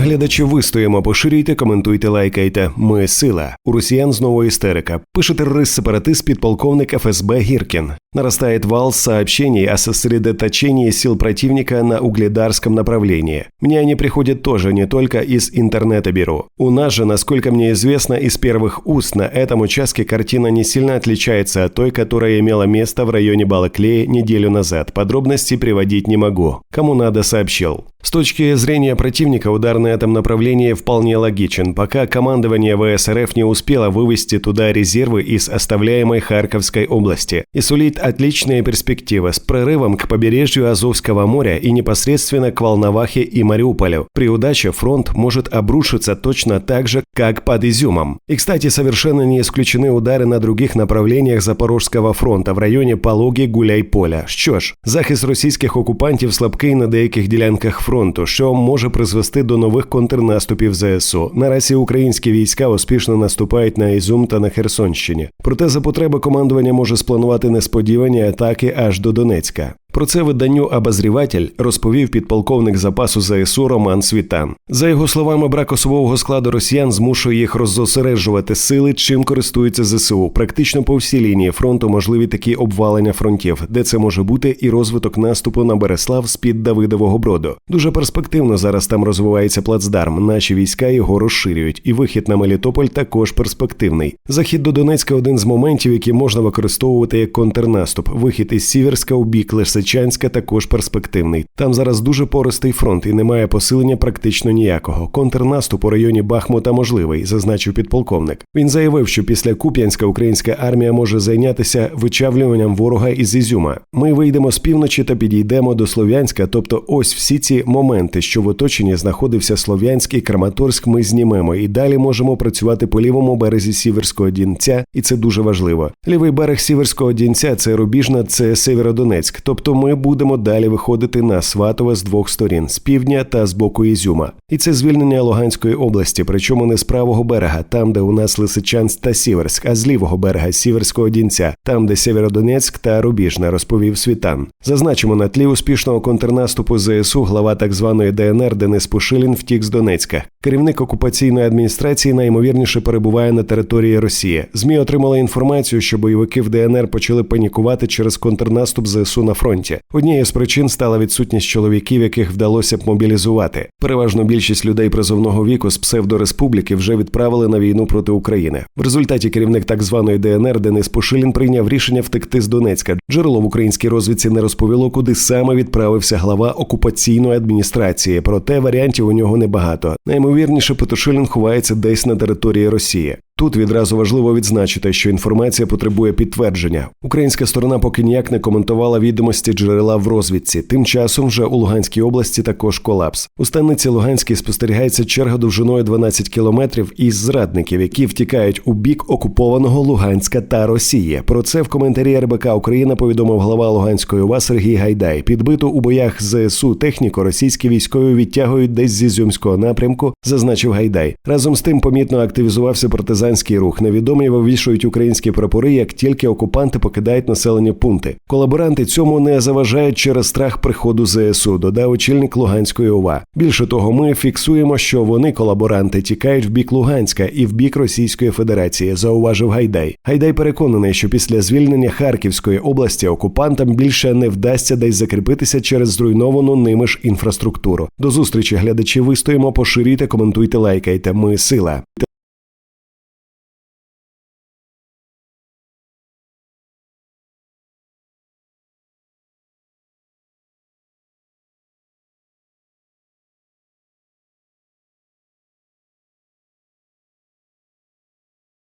Глядачі вистоїмо, поширюйте, коментуйте, лайкайте. Ми сила. У росіян знову істерика. Пише терорист-сепаратист підполковник ФСБ Гіркін. Нарастает вал сообщений о сосредоточении сил противника на угледарском направлении. Мне они приходят тоже не только из интернета беру. У нас же, насколько мне известно, из первых уст на этом участке картина не сильно отличается от той, которая имела место в районе Балаклея неделю назад. Подробности приводить не могу. Кому надо, сообщил. С точки зрения противника удар на этом направлении вполне логичен, пока командование ВСРФ не успело вывести туда резервы из оставляемой Харьковской области и сулит отличные перспективы с прорывом к побережью Азовского моря и непосредственно к Волновахе и Мариуполю. При удаче фронт может обрушиться точно так же, как под Изюмом. И, кстати, совершенно не исключены удары на других направлениях Запорожского фронта в районі Пологи Гуляйполя. Що ж, захист російських окупантів слабкий на деяких ділянках фронту, що може призвести до нових Контрнаступів ЗСУ. Наразі українські війська успішно наступають на Ізум та на Херсонщині. Проте за потреби командування може спланувати несподівані атаки аж до Донецька. Про це виданню «Обозріватель» розповів підполковник запасу ЗСУ Роман Світан. За його словами, брак особового складу росіян змушує їх роззосереджувати сили, чим користуються ЗСУ. Практично по всій лінії фронту можливі такі обвалення фронтів, де це може бути і розвиток наступу на Береслав з під Давидового броду. Дуже перспективно зараз там розвивається плацдарм. Наші війська його розширюють, і вихід на Мелітополь також перспективний. Захід до Донецька один з моментів, які можна використовувати як контрнаступ. Вихід із Сіверська у бік Лисичанська також перспективний. Там зараз дуже пористий фронт і немає посилення практично ніякого. Контрнаступ у районі Бахмута можливий, зазначив підполковник. Він заявив, що після Куп'янська українська армія може зайнятися вичавлюванням ворога із Ізюма. Ми вийдемо з півночі та підійдемо до Слов'янська. Тобто, ось всі ці моменти, що в оточенні знаходився Слов'янськ і Краматорськ, ми знімемо і далі можемо працювати по лівому березі Сіверського Дінця, і це дуже важливо. Лівий берег Сіверського Дінця це Рубіжна, це Северодонецьк. Тобто ми будемо далі виходити на Сватове з двох сторін з півдня та з боку Ізюма. І це звільнення Луганської області, причому не з правого берега, там, де у нас Лисичанськ та Сіверськ, а з лівого берега Сіверського Дінця, там, де Сєвєродонецьк та Рубіжна, розповів Світан. Зазначимо, на тлі успішного контрнаступу ЗСУ глава так званої ДНР Денис Пушилін втік з Донецька. Керівник окупаційної адміністрації найімовірніше перебуває на території Росії. Змі отримали інформацію, що бойовики в ДНР почали панікувати через контрнаступ ЗСУ на фронті. Однією з причин стала відсутність чоловіків, яких вдалося б мобілізувати. Переважно більшість людей призовного віку з псевдореспубліки вже відправили на війну проти України. В результаті керівник так званої ДНР Денис Пушилін прийняв рішення втекти з Донецька. Джерело в українській розвідці не розповіло, куди саме відправився глава окупаційної адміністрації. Проте варіантів у нього небагато. Наймовірніше, Петушилін ховається десь на території Росії. Тут відразу важливо відзначити, що інформація потребує підтвердження. Українська сторона поки ніяк не коментувала відомості джерела в розвідці. Тим часом вже у Луганській області також колапс. У станиці Луганській спостерігається черга довжиною 12 кілометрів із зрадників, які втікають у бік окупованого Луганська та Росії. Про це в коментарі РБК Україна повідомив глава Луганської ОВА Сергій Гайдай. Підбиту у боях ЗСУ техніку російські військові відтягують десь зі Зюмського напрямку, зазначив Гайдай. Разом з тим помітно активізувався партизан партизанський рух. Невідомі вивішують українські прапори, як тільки окупанти покидають населені пункти. Колаборанти цьому не заважають через страх приходу ЗСУ, додав очільник Луганської ОВА. Більше того, ми фіксуємо, що вони, колаборанти, тікають в бік Луганська і в бік Російської Федерації, зауважив Гайдай. Гайдай переконаний, що після звільнення Харківської області окупантам більше не вдасться десь закріпитися через зруйновану ними ж інфраструктуру. До зустрічі глядачі вистоїмо, поширюйте, коментуйте, лайкайте. Ми сила.